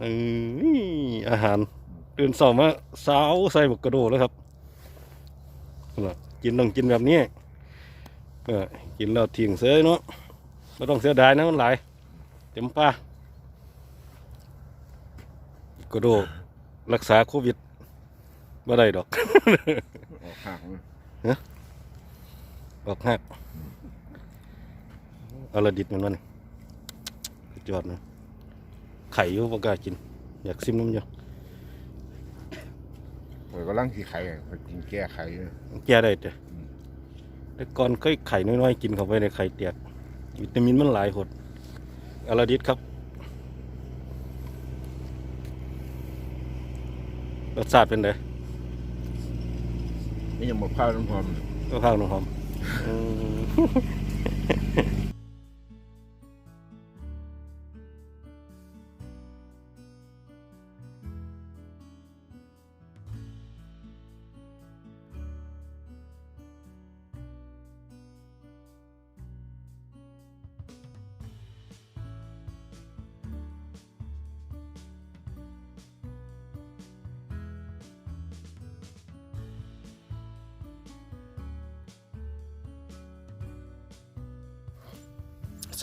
เอออาหารตื่นเสามาสาวใส่บักกระโดดแล้วครับน่ะกินต้องกินแบบนี้เออกินแล้วทิ้งเสียเนาะไม่ต้องเสียดายนะมันหลายเต็มป้ากระโดดรักษาโควิดไม่ได้ดอกออกหักนะออกหักเอาละดิดมันวะนี่สุดยอดนะ ไข่อยุ่ปกล้ากิน อยากซิมน้ำเยอะผมก็ลังที่ไข่อะข้อยกินแก้ไข่นะแก้ได้แต่แต่ก่อนเคยไข่น้อยๆกินเข้าไปในไข่แตกวิตามินมันหลายหดอาราดิดครับรสชาติเป็นไงนี่ยังมะพร้าวน้ำหอมก็ข้าวหนุ่มหอม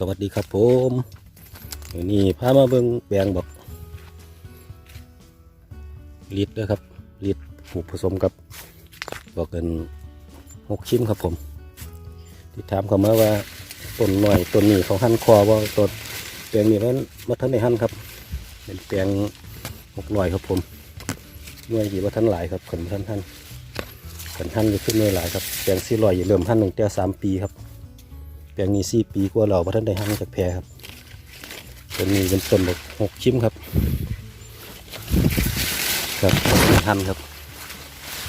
สวัสดีครับผมวันนี้พามาเบิ่งแปลงบอกลิตรนะครับลิตรผูกผสมกับบอกกันหกชิ้นครับผม ที่ถามเขามาว่าต้นหน่อยต้นนี้เขาหั่นคอว่าต้นแปลงนี้มันมาทันในหั่นครับ เป็นแปลงหกหน่อยครับผมหน่วยกี่ว่าทันหลายครับขันบ่ทันหั่นขันหั่นจะขึ้นหน่วยหลายครับแปลงสี่ลอยอย่าเริ่มหั่นหนึ่งแต่สามปีครับ ลงนี้สี่ปีกว่าเราพระท่านได้หั่งจากแพรครับต้นนี้เป็นต้นแบบหกชิ้มครับครับหั่นครับ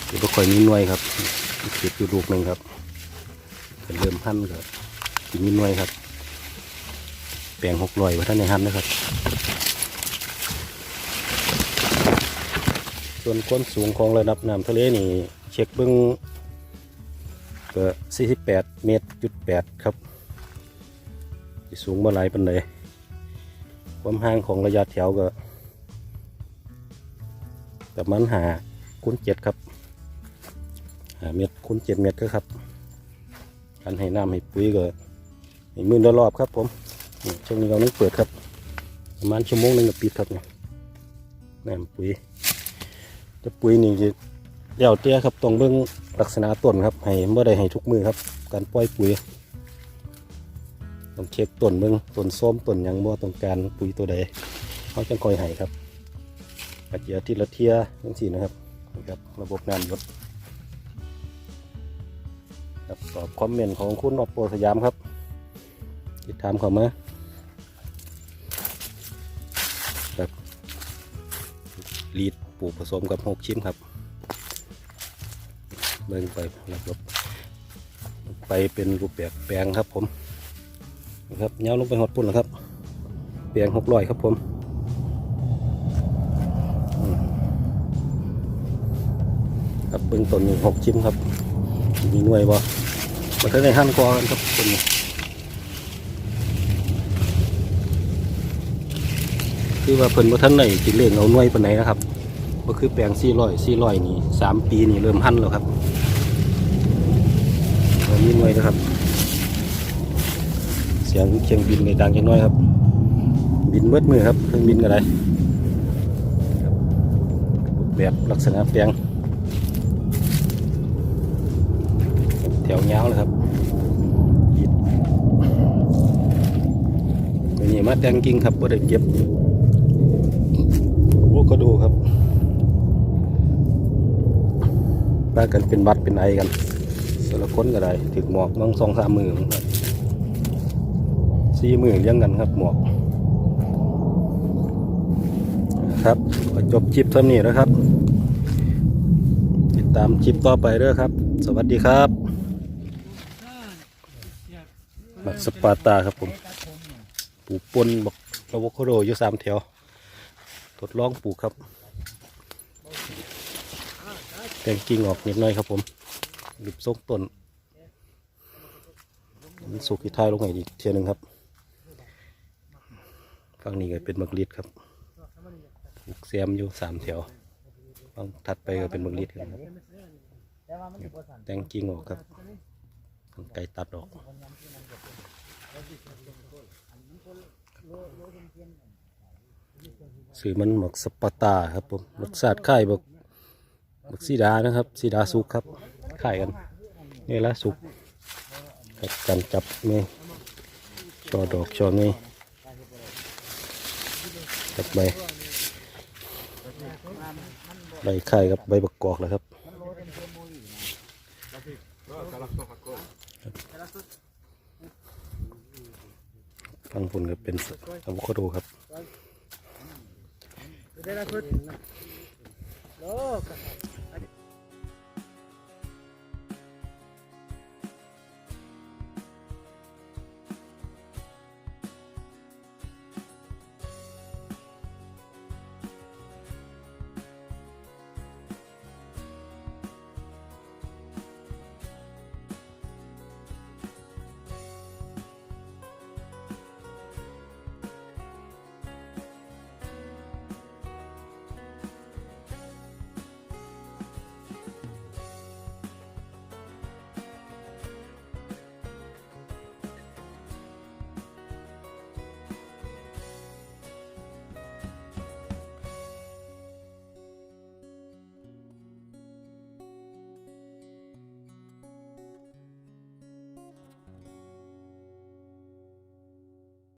เดี๋ยวค่อยมีหน่วยครับเก็บอยู่ลูกหนึ่งครับเป็นเริ่มหั่นครับสิมีหน่วยครับ แปลงหกลอยพระท่านได้หั่นนะครับ ส่วนก้นสูงของระดับน้ำทะเลนี่เช็คเบิ้องก็48 เมตรจุด8ครับ สิสูงมาหลายปันเลยความห่างของระยะแถวก็ประมาณหาคูณเจ็ดครับหาเมตรคูณเจ็ดเมตรก็ครับการให้น้ำให้ปุ๋ยก็ให้มือรอบครับผมช่วงนี้เราต้องเปิดครับ ประมาณชั่วโมงหนึงก็ปิดครับเนี่ยน้ำปุ๋ยแต่ปุ๋ยนี่จะเดี่ยวเตี้ยครับต้องเบิ่งลักษณะต้นครับ ให้เมื่อใดให้ทุกมือครับ การปล่อยปุ๋ย ต้องเช็คต้นเบิ่งต้นส้มต้นยังบ่ต้องการปุ๋ยตัวใดเขาจะคอยให้ครับอาจจะอาทิตย์ละเทียจังซี่นะครับนี่ครับ ระบบน้ำหยดครับตอบคอมเมนต์ของคุณอปโปสยามครับ ติดตามเขามาครับลีดปลูกผสมกับหกชิ้นครับ เบิ่งไประบบไปเป็นรูปแบบแปลงครับผม นะครับเงาลงไปหดปุ่นแล้วครับ เปลียงหกร้อยครับผมครับเบื้องต้นนี่หกชิ้นครับ มีหน่วยบ่มาเท่าในหั่นคอกันครับต้นคือว่าเพิ่นบ่ทันไหนจิเล่งเอาหน่วยปานไหนนะครับก็คือแปลงสี่ร้อยสี่ร้อยนี่สามปีนี่เริ่มหั่นแล้วครับมีหน่วยนะครับ สียงเครื่องบินในดังจังน้อยครับ บินเบิดมือครับเครื่องบินก็ไรแบบลักษณะแปลงแถวยาวเลยครับยิดตัวนี้มาแต่งกิ่งครับว่าได้เก็บโอ้ก็ดูครับป้ากันเป็นบัดเป็นไอกันแต่ละคนก็ได้ถึงหมอกบางสองสามมือครับ สี่มือเลี้ยงกันครับหมวกครับจบจิบเท่านี้นะครับ ติดตามจิบต่อไปเด้อครับ สวัสดีครับบักสปาตาครับผมปลูกปนบอกอะโวคโดอยู่สามแถวทดลองปลูกครับแต่งกิ่งออกนิดหน่อยครับผมหลุบทรงต้นมันสุกที่ท้ายลงไปอีกเทียนึงครับ ฝั่งนี้ก็เป็นมักลิดครับปลูกเสียมอยู่สามแถวบางถัดไปก็เป็นบังลิดครับแตงกิ่งออกครับไก่ตัดออกสื่อมันหมักสปาตาครับผมรสชาติคล้ายบักบักซีดานะครับซีดาสุกครับคล้ายกันนี่ละสุกกับการจับนี่ช่อดอกช่อนี่ กับใบใบไข่กับใบบักกอกนะครับฟังผลก็เป็นอะโวคาโดครับ Đây là phút. Đó,